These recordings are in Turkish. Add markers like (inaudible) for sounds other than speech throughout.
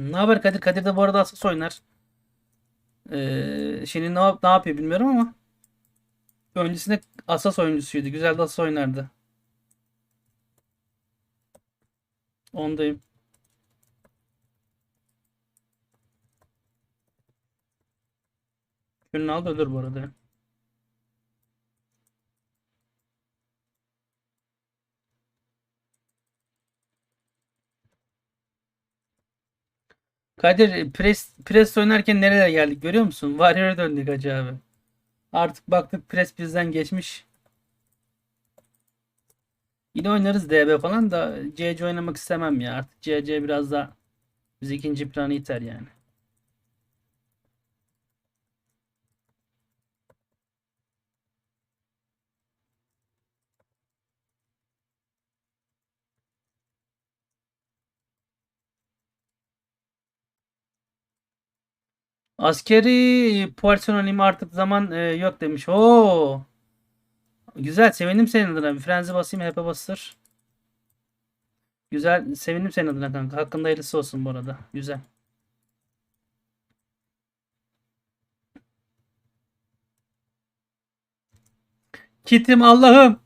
Ne haber Kadir? Kadir de bu arada Asas oynar. Ee, şimdi ne, ne yapıyor bilmiyorum ama öncesinde Asas oyuncusuydu. Güzel de Asas oynardı. Ondayım. Şunu al da ölür bu arada. Kadir pres, pres oynarken nerelere geldik görüyor musun? Warrior'a döndük hacı abi. Artık baktık pres bizden geçmiş. Yine oynarız DB falan da CC oynamak istemem ya. Artık CC biraz da biz ikinci planı iter yani. Askeri personelim artık zaman e, yok demiş. Oo. Güzel sevindim senin adına. Bir frenzi basayım hep bastır. Güzel sevindim senin adına kanka. Hakkında hayırlısı olsun bu arada. Güzel. Kitim Allah'ım.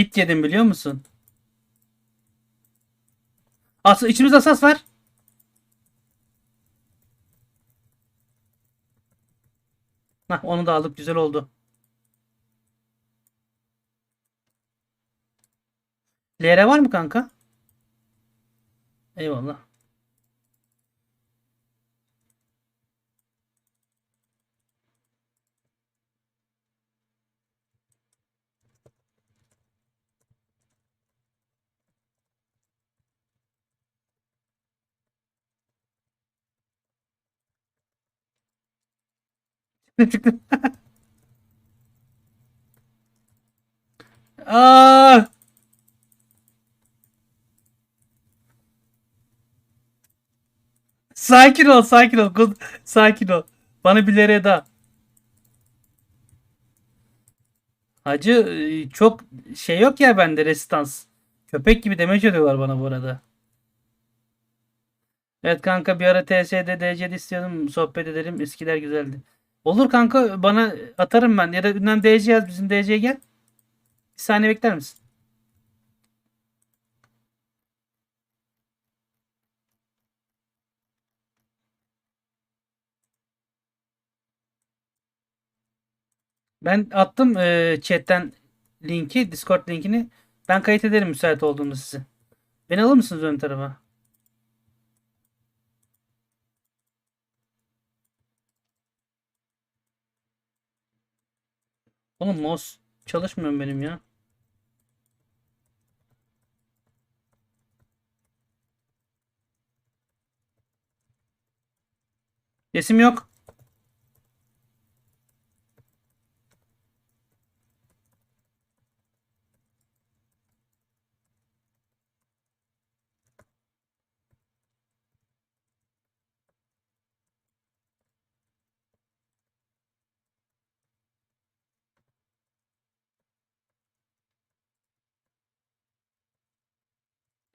Kit yedim biliyor musun? As içimizde asas var. Hah, onu da aldık. Güzel oldu. LR var mı kanka? Eyvallah. Çıktım. (laughs) Aa! Sakin ol, sakin ol. Sakin ol. Bana bir lere daha. Hacı e, çok şey yok ya bende resistans. Köpek gibi damage ediyorlar bana bu arada. Evet kanka bir ara TS'de DC'de istiyordum sohbet edelim eskiler güzeldi. Olur kanka bana atarım ben ya da ünlem DC yaz bizim DC'ye gel. Bir saniye bekler misin? Ben attım e, chatten linki, Discord linkini. Ben kayıt ederim müsait olduğunda sizi. Beni alır mısınız ön tarafa? Oğlum mouse çalışmıyor benim ya. Resim yok.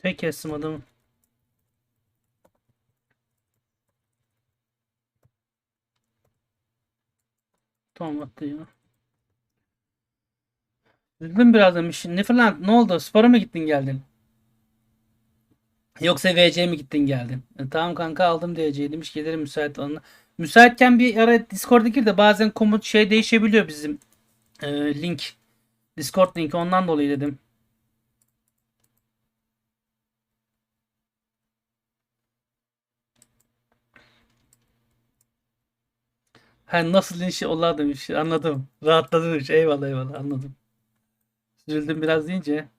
Tek kestim adamı. Tamam attı ya. Üzüldüm biraz demiş. Ne falan ne oldu? Spora mı gittin geldin? Yoksa VC'ye mi gittin geldin? E, tamam kanka aldım DC'yi demiş gelirim müsait olana. Müsaitken bir ara Discord'a gir de bazen komut şey değişebiliyor bizim e, link. Discord linki ondan dolayı dedim. Ha nasıl linç ola demiş. Anladım. Rahatladım demiş. Eyvallah eyvallah anladım. Üzüldüm biraz deyince.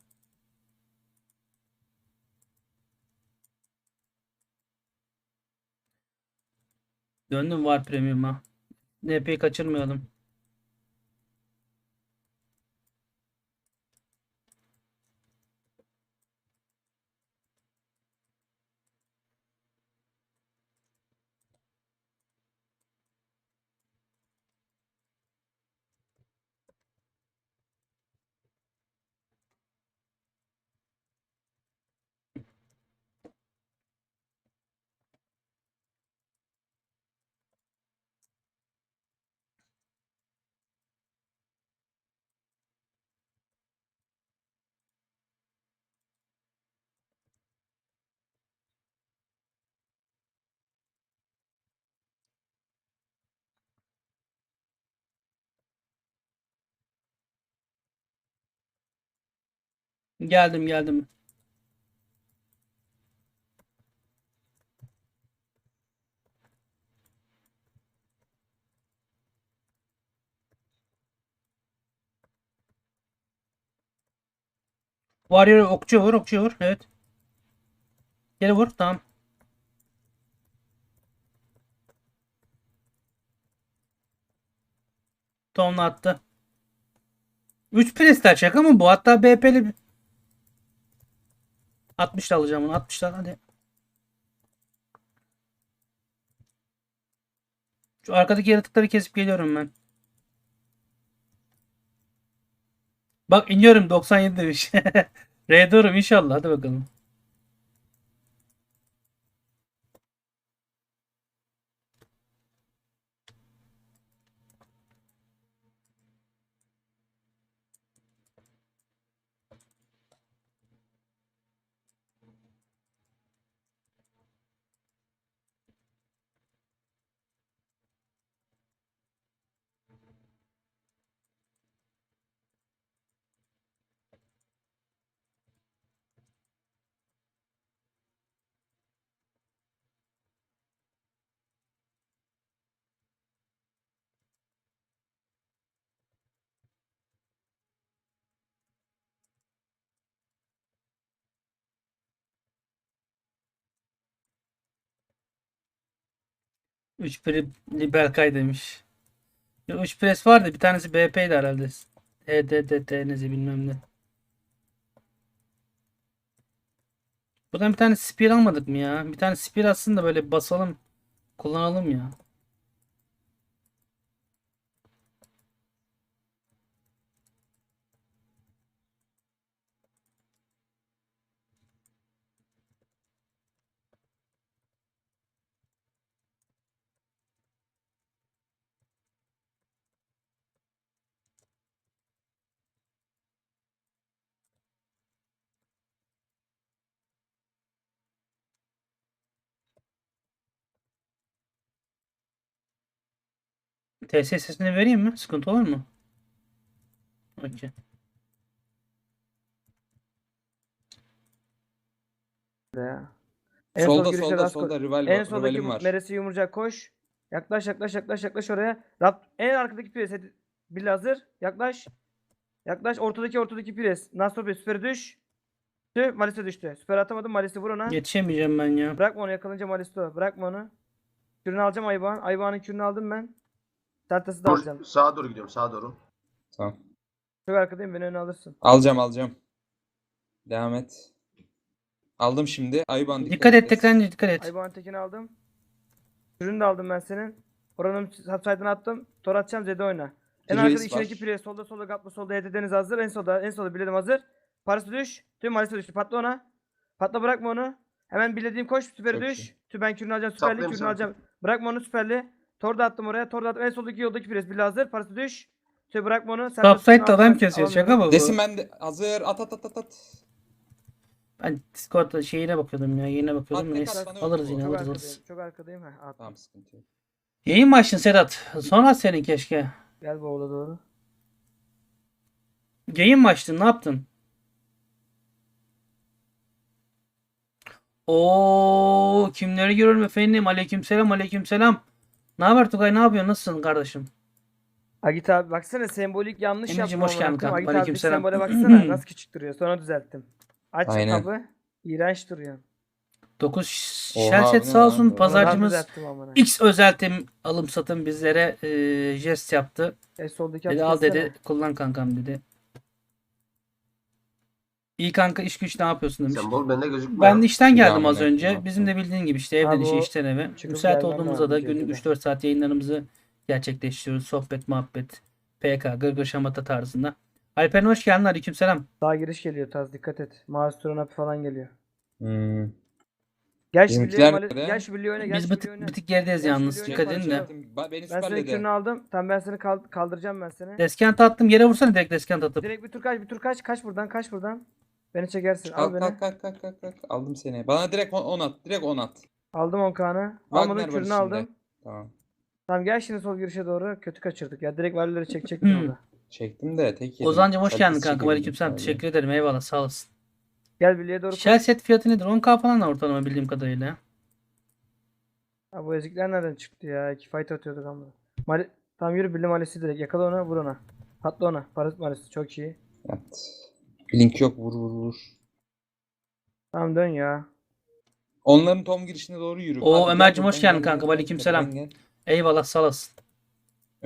Döndüm var premium'a. NP'yi kaçırmayalım. Geldim geldim. Warrior okçu vur okçu vur. Evet. Geri vur tamam. Tom'la attı. 3 presler şaka mı bu? Hatta BP'li 60 da alacağım onu. 60 da hadi. Şu arkadaki yaratıkları kesip geliyorum ben. Bak iniyorum 97 demiş. (laughs) R inşallah. Hadi bakalım. Üç pre Berkay demiş. Ya, Üç pres vardı. Bir tanesi BP'ydi herhalde. HDDT nezi bilmem ne. Buradan bir tane spear almadık mı ya? Bir tane spear aslında böyle basalım. Kullanalım ya. TS sesini vereyim mi? Sıkıntı olur mu? Okey. En solda girişe solda rast koy. solda rival En var. soldaki Rivalim var. meresi yumurcak koş. Yaklaş yaklaş yaklaş yaklaş oraya. Rap, en arkadaki pres hadi. Billy hazır. Yaklaş. Yaklaş. Ortadaki ortadaki pres. Nastrope süper düş. Düştü. Malis'e düştü. Süper atamadım. Malis'i vur ona. Yetişemeyeceğim ben ya. Bırakma onu yakalayınca Malis'te o. Bırakma onu. Kürünü alacağım Ayvağın. Ayvağın'ın kürünü aldım ben. Sertası da alacağım. Dur, sağa doğru gidiyorum sağa doğru. Tamam. Çok arkadayım beni öne alırsın. Alacağım alacağım. Devam et. Aldım şimdi. Ayban Dikkat et tekrar dikkat et. Ayvağın tekini aldım. Kürünü de aldım ben senin. Oranın subside'ını attım. Tor atacağım Z'de oyna. En Bir arkada reis içindeki var. pire solda solda gapla solda HT Deniz hazır. En solda en solda biledim hazır. Parası düş. Tüm Malis'e düştü. Patla ona. Patla bırakma onu. Hemen bilediğim koş süperi Çok düş. iyi. Tüm ben kürünü alacağım süperli Saplayayım kürünü sana. alacağım. Bırakma onu süperli. Tor da attım oraya. Tor da attım. En soldaki yoldaki pires bile hazır. Parası düş. Tüm bırakma onu. Sen Topside adam kesiyor. Şaka mı bu? Desin ben de hazır. At at at at at. Ben Discord'da şeyine bakıyordum ya. Yayına bakıyordum. Bak ne Neyse. Alırız yine bu. Çok alırız arkadayım. Çok arkadayım. Heh, attım. Tamam sıkıntı yok. Yayın mı açtın Sedat? Sonra senin keşke. Gel bowl'a doğru. Yayın mı açtın? Ne yaptın? Oo kimleri görüyorum efendim? Aleykümselam aleykümselam. Ne haber Tugay? Ne yapıyorsun? Nasılsın kardeşim? Agit abi baksana sembolik yanlış Emineciğim, yaptım. hoş geldin kanka. Agit abi Aleykümselam. sembole baksana (clears throat) nasıl küçük duruyor. Sonra düzelttim. Aç Aynen. kapı. İğrenç duruyor. 9 Oha, Şerset bu ne sağ olsun pazarcımız. X özeltim alım satım bizlere e, jest yaptı. E, soldaki Dedi al dedi kullan kankam dedi. İyi kanka iş güç ne yapıyorsun demiş. Sembol bende gözükmüyor. Ben de işten geldim az önce. Bizim de bildiğin gibi işte evden Abi işe o işten eve. çıkıp Müsait gelmem olduğumuzda da lazım günlük şekilde. 3-4 saat yayınlarımızı gerçekleştiriyoruz. Sohbet, muhabbet, PK, gırgır şamata tarzında. Alperen hoş geldin. Aleykümselam. Sağ giriş geliyor Taz dikkat et. Mouse turn up falan geliyor. Hmm. Gel şu Bizimkiler birliğe, nerede? gel şu birliğe oyna gel Biz bir tık, bir tık gerideyiz Ben yalnız. Dikkat edin de. başlayacağım. Ba- Beni Ben senin süperledi. kürünü aldım. Tamam ben seni kal- kaldıracağım ben seni. Deskent attım. Yere vursana direkt deskent atıp. Direkt bir tur kaç bir tur kaç kaç buradan kaç buradan. Beni çekersin. Al Kalk beni. kalk kalk kalk kalk kalk. Aldım seni. Bana direkt 10 at. Direkt 10 at. Aldım 10 kanı. Wagner Almadım var kürünü içinde. aldım. Tamam. Tamam gel şimdi sol girişe doğru. Kötü kaçırdık ya. Direkt valileri çekecektim (clears throat) orada. Çektim de tek yedim. Ozan'cım hoş geldin kanka. çekebildim Aleykümselam. sadece. Teşekkür ederim. Eyvallah. Sağ olasın. Gel birliğe doğru koş. Shell set fiyatı nedir? 10k falan da ortalama bildiğim kadarıyla. Ha, bu ezikler nereden çıktı ya? İki fight atıyorduk ama. Mali... Tamam yürü birli malisi direkt. Yakala onu vur ona. Patla ona. Parazit malisi çok iyi. Yat. Link yok vur vur vur. Tamam dön ya. Onların tom girişine doğru yürü. Oo, Hadi gel hoş buradan, geldin gel, kanka. gel, Aleykümselam. gel, gel. Eyvallah sağ olasın.